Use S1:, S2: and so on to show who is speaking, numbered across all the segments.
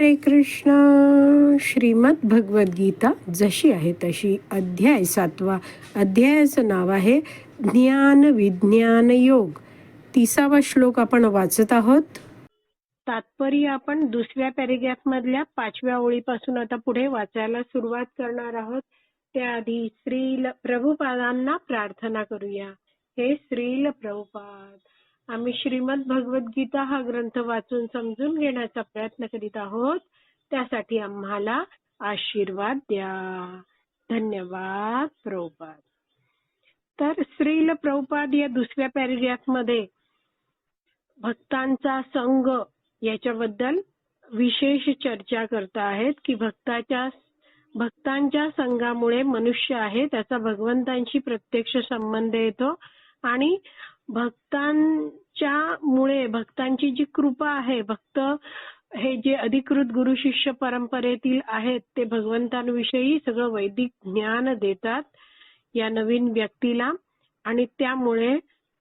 S1: हरे कृष्ण. श्रीमद भगवद्गीता जशी आहे तशी अध्याय सातवा. अध्यायाचं नाव आहे ज्ञान विज्ञान योग. तिसावा श्लोक आपण वाचत आहोत. तात्पर्य आपण दुसऱ्या पॅरेग्राफ मधल्या पाचव्या ओळीपासून आता पुढे वाचायला सुरुवात करणार आहोत. त्याआधी श्रील प्रभुपादांना प्रार्थना करूया. हे श्रील प्रभुपाद. आम्ही श्रीमद भगवद्गीता हा ग्रंथ वाचून समजून घेण्याचा प्रयत्न करीत आहोत. त्यासाठी आम्हाला आशीर्वाद द्या. धन्यवाद प्रभुपाद. तर श्रील प्रभुपाद या दुसऱ्या पॅरेग्राफमध्ये भक्तांचा संघ याच्याबद्दल विशेष चर्चा करत आहेत की भक्ताच्या भक्तांच्या संघामुळे मनुष्य आहे त्याचा भगवंतांशी प्रत्यक्ष संबंध येतो आणि भक्तां मुळे भक्तांची जी कृपा आहे भक्त हे जे अधिकृत गुरु शिष्य परंपरेतील आहेत ते भगवंतांविषयी सगळं वैदिक ज्ञान देतात या नवीन व्यक्तीला आणि त्यामुळे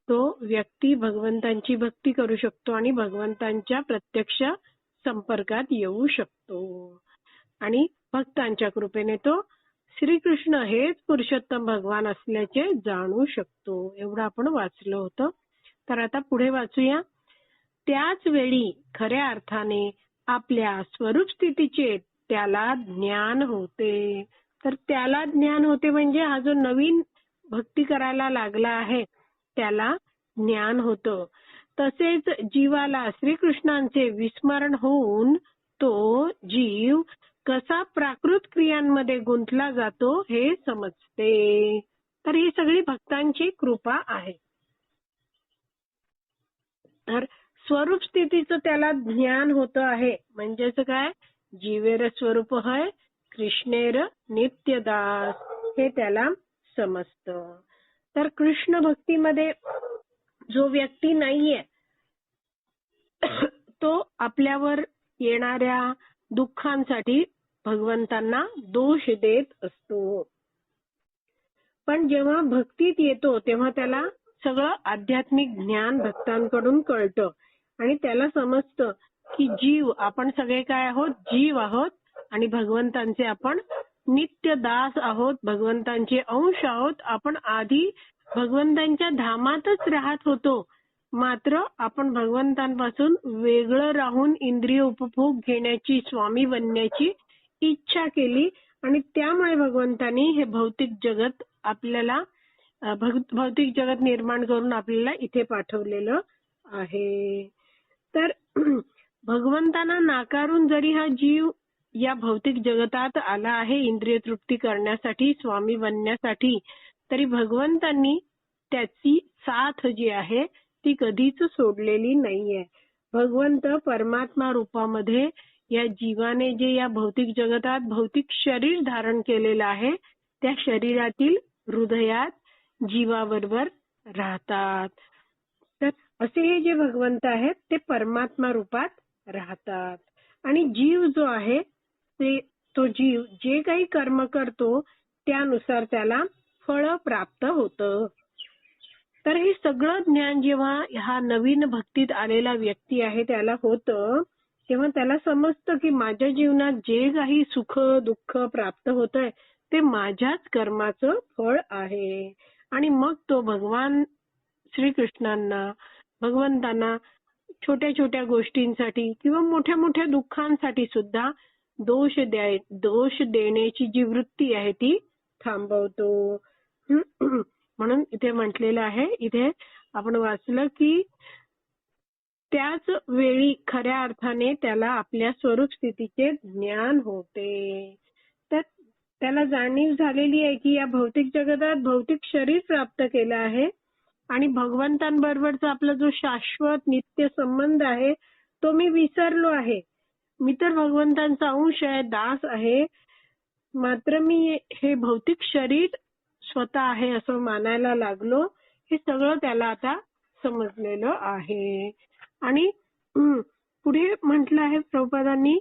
S1: तो व्यक्ती भगवंतांची भक्ती करू शकतो आणि भगवंतांच्या प्रत्यक्ष संपर्कात येऊ शकतो. आणि भक्तांच्या कृपेने तो श्रीकृष्ण हेच पुरुषोत्तम भगवान असल्याचे जाणू शकतो. एवढं आपण वाचलं होतं. तर आता पुढे वाचूया. त्याच वेळी खऱ्या अर्थाने आपल्या स्वरूप स्थितीचे त्याला ज्ञान होते. तर त्याला ज्ञान होते म्हणजे हा जो नवीन भक्ती करायला लागला आहे त्याला ज्ञान होतं. तसेच जीवाला श्रीकृष्णांचे विस्मरण होऊन तो जीव कसा प्राकृत क्रियांमध्ये गुंतला जातो हे समजते. तर ही सगळी भक्तांची कृपा आहे. तर स्वरूप स्थितीचं त्याला ज्ञान होत आहे. म्हणजेच काय? जीवेर स्वरूप है कृष्णेर नित्यदास हे त्याला समजत. तर कृष्ण भक्तीमध्ये जो व्यक्ती नाहीये तो आपल्यावर येणाऱ्या दुःखांसाठी भगवंतांना दोष देत असतो. पण जेव्हा भक्तीत येतो तेव्हा त्याला सगळं आध्यात्मिक ज्ञान भक्तांकडून कळतं. आणि त्याला समजतं की जीव आपण सगळे काय आहोत? जीव आहोत आणि भगवंतांचे आपण नित्य दास आहोत भगवंतांचे अंश आहोत. आपण आधी भगवंतांच्या धामातच राहत होतो. मात्र आपण भगवंतांपासून वेगळं राहून इंद्रिय उपभोग घेण्याची स्वामी बनण्याची इच्छा केली आणि त्यामुळे भगवंतांनी हे भौतिक जगत आपल्याला भौतिक जगत निर्माण करून आपल्याला इथे पाठवलेलं आहे. तर भगवंतांना नाकारून जरी हा जीव या भौतिक जगतात आला आहे इंद्रिय तृप्ती करण्यासाठी स्वामी बनण्यासाठी तरी भगवंतांनी त्याची साथ जी आहे ती कधीच सोडलेली नाहीये. भगवंत परमात्मा रूपामध्ये या जीवाने जे या भौतिक जगतात भौतिक शरीर धारण केलेलं आहे त्या शरीरातील हृदयात जीवाबरोबर राहतात. तर असे हे जे भगवंत आहेत ते परमात्मा रूपात राहतात. आणि जीव जो आहे ते तो जीव जे काही कर्म करतो त्यानुसार त्याला फळ प्राप्त होतं. तर हे सगळं ज्ञान जेव्हा हा नवीन भक्तीत आलेला व्यक्ती आहे त्याला होतं तेव्हा त्याला समजतं की माझ्या जीवनात जे काही सुख दुःख प्राप्त होतंय ते माझ्याच कर्माचं फळ आहे. आणि मग तो भगवान श्रीकृष्णांना भगवंतांना छोट्या छोट्या गोष्टींसाठी किंवा मोठ्या मोठ्या दुःखांसाठी सुद्धा दोष द्याय दोष देण्याची जी वृत्ती आहे ती थांबवतो. म्हणून इथे म्हटलेलं आहे इथे आपण वाचलं की त्याच वेळी खऱ्या अर्थाने त्याला आपल्या स्वरूप स्थितीचे ज्ञान होते. त्याला जाणीव झालेली आहे की या भौतिक जगतात भौतिक शरीर प्राप्त केलं आहे. आणि भगवंतांबरोबरचा आपला जो शाश्वत नित्य संबंध आहे तो मी विसरलो आहे. मी तर भगवंतांचा अंश आहे दास आहे. मात्र मी हे भौतिक शरीर स्वतः आहे असं मानायला लागलो. हे सगळं त्याला आता समजलेलं आहे. आणि पुढे म्हटलं आहे प्रभुपादांनी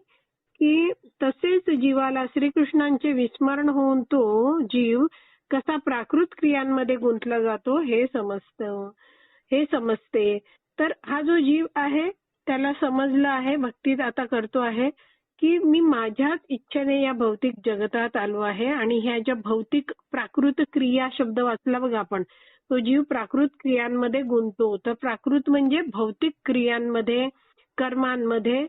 S1: की तसेच जीवाला श्रीकृष्णांचे विस्मरण होऊन तो जीव कसा प्राकृत क्रियांमध्ये गुंतला जातो हे समजतं हे समजते. तर हा जो जीव आहे त्याला समजलं आहे भक्तीत आता करतो आहे की मी माझ्याच इच्छेने या भौतिक जगतात आलो आहे आणि ह्या ज्या भौतिक प्राकृत क्रिया शब्द वाचला बघा आपण तो जीव प्राकृत क्रियांमध्ये गुंततो. तर प्राकृत म्हणजे भौतिक क्रियांमध्ये कर्मांमध्ये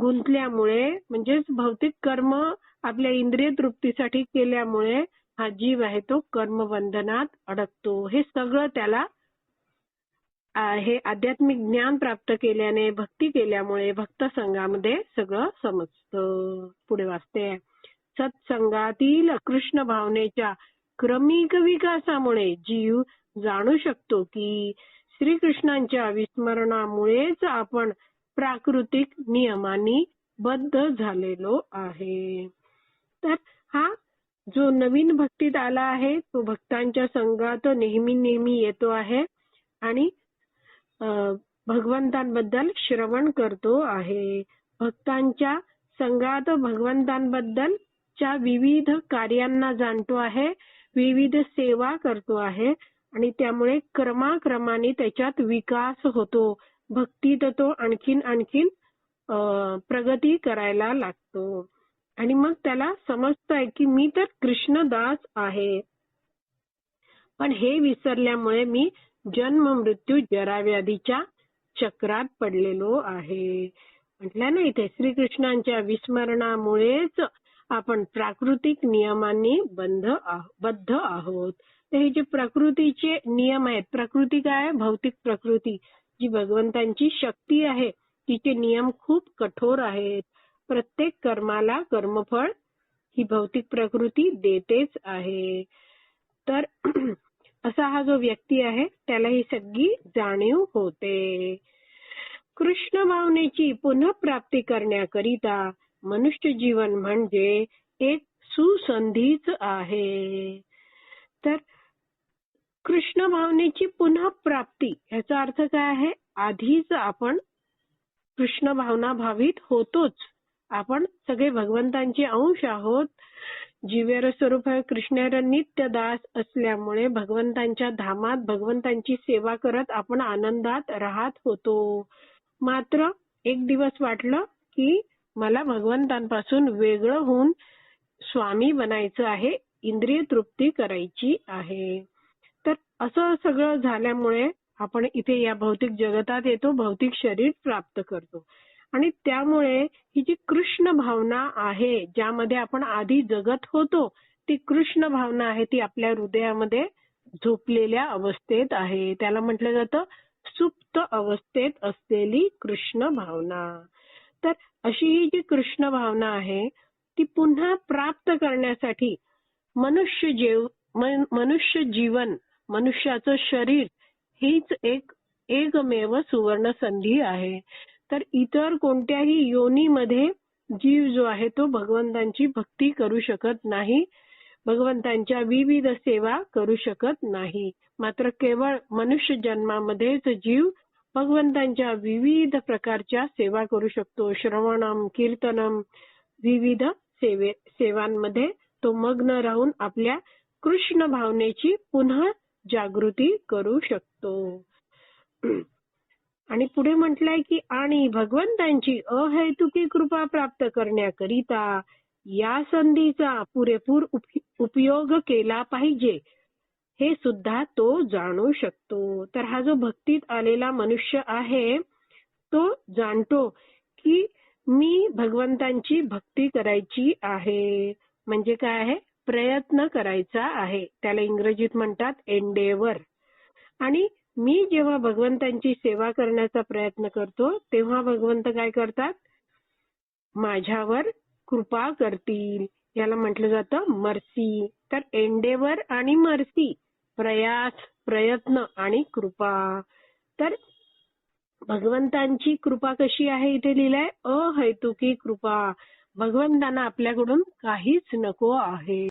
S1: गुंतल्यामुळे म्हणजेच भौतिक कर्म आपल्या इंद्रिय तृप्तीसाठी केल्यामुळे हा जीव आहे तो कर्मबंधनात अडकतो. हे सगळं त्याला हे आध्यात्मिक ज्ञान प्राप्त केल्याने भक्ती केल्यामुळे भक्त संघामध्ये सगळं समजतं. पुढे वाचते. सत्संगातील कृष्ण भावनेच्या क्रमिक विकासामुळे जीव जाणू शकतो की श्रीकृष्णांच्या विस्मरणामुळेच आपण प्राकृतिक नियमांनी बद्ध झालेलो आहे. तर हा जो नवीन भक्तीत आला आहे तो भक्तांच्या संघात नेहमी नेहमी येतो आहे आणि भगवंतांबद्दल श्रवण करतो आहे. भक्तांच्या संघात भगवंतांबद्दल च्या विविध कार्यांना जाणतो आहे विविध सेवा करतो आहे आणि त्यामुळे क्रमाक्रमाने त्याच्यात विकास होतो. भक्तीत तो आणखीन आणखीन प्रगती करायला लागतो. आणि मग त्याला समजतंय की मी तर कृष्णदास आहे. पण हे विसरल्यामुळे मी जन्म मृत्यू जराव्याधीच्या चक्रात पडलेलो आहे. म्हटलं ना इथे श्रीकृष्णांच्या विस्मरणामुळेच आपण प्राकृतिक नियमांनी बंध बद्ध आहोत. तर हे जे प्रकृतीचे नियम आहेत प्रकृती काय भौतिक प्रकृती. जी भगवंतांची शक्ती आहे तिचे नियम खूप कठोर आहेत. प्रत्येक कर्माला कर्मफळ ही भौतिक प्रकृती देतेच आहे. तर असा हा जो व्यक्ती आहे त्याला ही सगळी जाणीव होते. कृष्ण भावनेची पुनःप्राप्ती करण्याकरिता मनुष्य जीवन म्हणजे एक सुसंधीच आहे. तर कृष्ण भावनेची पुन्हा प्राप्ती याचा अर्थ काय आहे? आधीच आपण कृष्ण भावना भावित होतोच. आपण सगळे भगवंतांचे अंश आहोत. जीवेर स्वरूप कृष्णेर नित्य दास असल्यामुळे भगवंतांच्या धामात भगवंतांची सेवा करत आपण आनंदात राहत होतो. मात्र एक दिवस वाटलं की मला भगवंतांपासून वेगळं होऊन स्वामी बनायचं आहे इंद्रिय तृप्ती करायची आहे. असं सगळं झाल्यामुळे आपण इथे या भौतिक जगतात येतो भौतिक शरीर प्राप्त करतो. आणि त्यामुळे ही जी कृष्ण भावना आहे ज्यामध्ये आपण आधी जगत होतो ती कृष्ण भावना आहे ती आपल्या हृदयामध्ये झोपलेल्या अवस्थेत आहे. त्याला म्हटलं जातं सुप्त अवस्थेत असलेली कृष्ण भावना. तर अशी ही जी कृष्ण भावना आहे ती पुन्हा प्राप्त करण्यासाठी मनुष्य मनुष्य जीवन मनुष्याचं शरीर हीच एक एकमेव सुवर्ण संधी आहे. तर इतर कोणत्याही योनीमध्ये जीव जो आहे तो भगवंतांची भक्ती करू शकत नाही. भगवंतांच्या विविध सेवा करू शकत नाही. मात्र केवळ मनुष्य जन्मामध्येच जीव भगवंतांच्या विविध प्रकारच्या सेवा करू शकतो. श्रवणम कीर्तनम विविध सेवे सेवांमध्ये तो मग्न राहून आपल्या कृष्ण भावनेची पुन्हा जागृती करू शकतो. आणि पुढे म्हटलंय की आणि भगवंतांची अहेतुकी कृपा प्राप्त करण्याकरिता या संधीचा पुरेपूर उपयोग केला पाहिजे हे सुद्धा तो जाणू शकतो. तर हा जो भक्तीत आलेला मनुष्य आहे तो जाणतो की मी भगवंतांची भक्ती करायची आहे. म्हणजे काय आहे? प्रयत्न करायचा आहे. त्याला इंग्रजीत म्हणतात एंडेवर आणि मी जेव्हा भगवंतांची सेवा करण्याचा प्रयत्न करतो तेव्हा भगवंत काय करतात? माझ्यावर कृपा करतील. याला म्हटलं जातं मर्सी तर एंडेवर आणि मर्सी प्रयास प्रयत्न आणि कृपा. तर भगवंतांची कृपा कशी आहे इथे लिहिलंय? अहैतुकी कृपा. भगवंतांना आपल्याकडून काहीच नको आहे.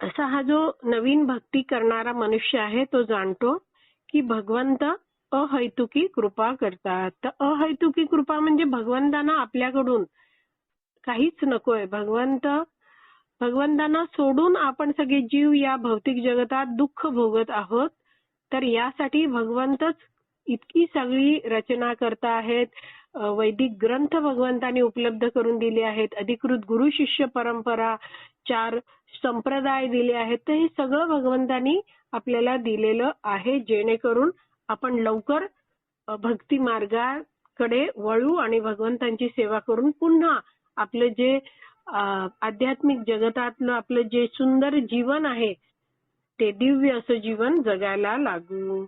S1: असा हा जो नवीन भक्ती करणारा मनुष्य आहे तो जाणतो की भगवंत अहैतुकी कृपा करतात. तर अहैतुकी कृपा म्हणजे भगवंतांना आपल्याकडून काहीच नकोय. भगवंत भगवंतांना सोडून आपण सगळे जीव या भौतिक जगतात दुःख भोगत आहोत. तर यासाठी भगवंतच इतकी सगळी रचना करता आहेत. वैदिक ग्रंथ भगवंतांनी उपलब्ध करून दिले आहेत. अधिकृत गुरु शिष्य परंपरा चार संप्रदाय दिले आहेत. तर हे सगळं भगवंतांनी आपल्याला दिलेलं आहे. जेणेकरून आपण लवकर भक्ती मार्गाकडे वळू आणि भगवंतांची सेवा करून पुन्हा आपलं जे आध्यात्मिक जगतातलं आपलं जे सुंदर जीवन आहे ते दिव्य असं जीवन जगायला लागू.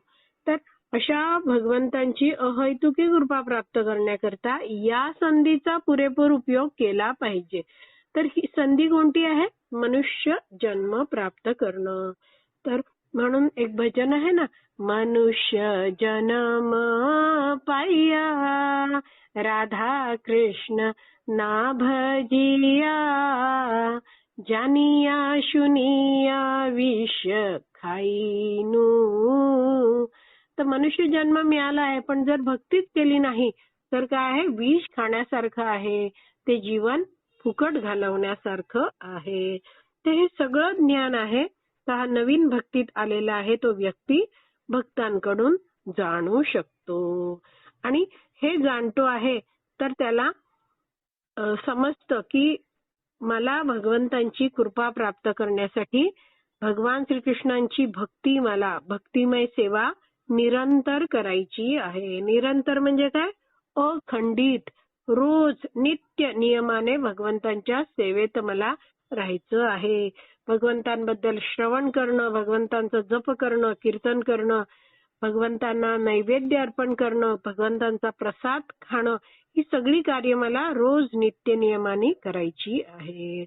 S1: तर अशा भगवंतांची अहैतुकी कृपा प्राप्त करण्याकरता या संधीचा पुरेपूर उपयोग केला पाहिजे. तर ही संधी कोणती आहे? मनुष्य जन्म प्राप्त करणं. तर म्हणून एक भजन आहे ना मनुष्य जन्म पाया. राधा कृष्ण ना भजिया जानिया शुनिया विष खाईनू. तर मनुष्य जन्म मिळाला आहे पण जर भक्तीच केली नाही तर काय आहे? विष खाण्यासारखं आहे. ते जीवन फुकट घालवण्यासारखं आहे. ते हे सगळं ज्ञान आहे. तर हा नवीन भक्तीत आलेला आहे तो व्यक्ती भक्तांकडून जाणू शकतो. आणि हे जाणतो आहे तर त्याला समजतं की मला भगवंतांची कृपा प्राप्त करण्यासाठी भगवान श्रीकृष्णांची भक्ती मला भक्तिमय सेवा निरंतर करायची आहे. निरंतर म्हणजे काय? अखंडित रोज नित्य नियमाने भगवंतांच्या सेवेत मला राहायचं आहे. भगवंतांबद्दल श्रवण करणं भगवंतांचं जप करणं कीर्तन करणं भगवंतांना नैवेद्य अर्पण करणं भगवंतांचा प्रसाद खाणं ही सगळी कार्य मला रोज नित्य नियमाने करायची आहेत.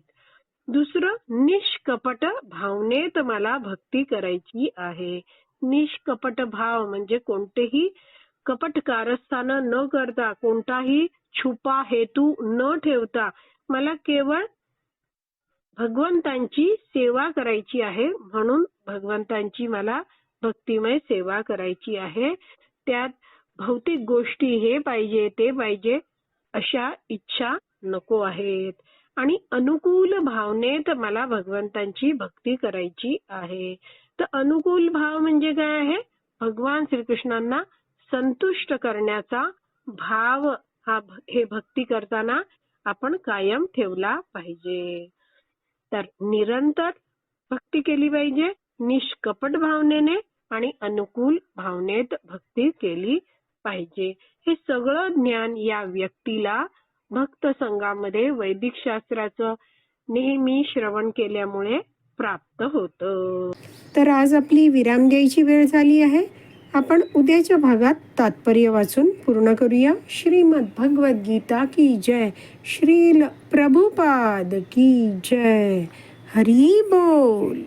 S1: दुसरं निष्कपट भावनेत मला भक्ती करायची आहे. निष्कपट भाव म्हणजे कोणतेही कपट कारस्थान न करता कोणताही छुपा हेतू न ठेवता मला केवळ भगवंतांची सेवा करायची आहे म्हणून भगवंतांची मला भक्तिमय सेवा करायची आहे. त्यात भौतिक गोष्टी हे पाहिजे ते पाहिजे अशा इच्छा नको आहेत. आणि अनुकूल भावनेत मला भगवंतांची भक्ती करायची आहे. तर अनुकूल भाव म्हणजे काय आहे? भगवान श्रीकृष्णांना संतुष्ट करण्याचा भाव हा हे भक्ती करताना आपण कायम ठेवला पाहिजे. तर निरंतर भक्ती केली पाहिजे निष्कपट भावनेने आणि अनुकूल भावनेत भक्ती केली पाहिजे. हे सगळं ज्ञान या व्यक्तीला भक्त संघामध्ये वैदिक शास्त्राचं नेहमी श्रवण केल्यामुळे प्राप्त होतं.
S2: तर आज आपली विराम द्यायची वेळ झाली आहे. आपण उद्याच्या भागात तात्पर्य वाचून पूर्ण करूया. श्रीमद भगवद गीता की जय. श्रील प्रभुपाद की जय. हरी बोल.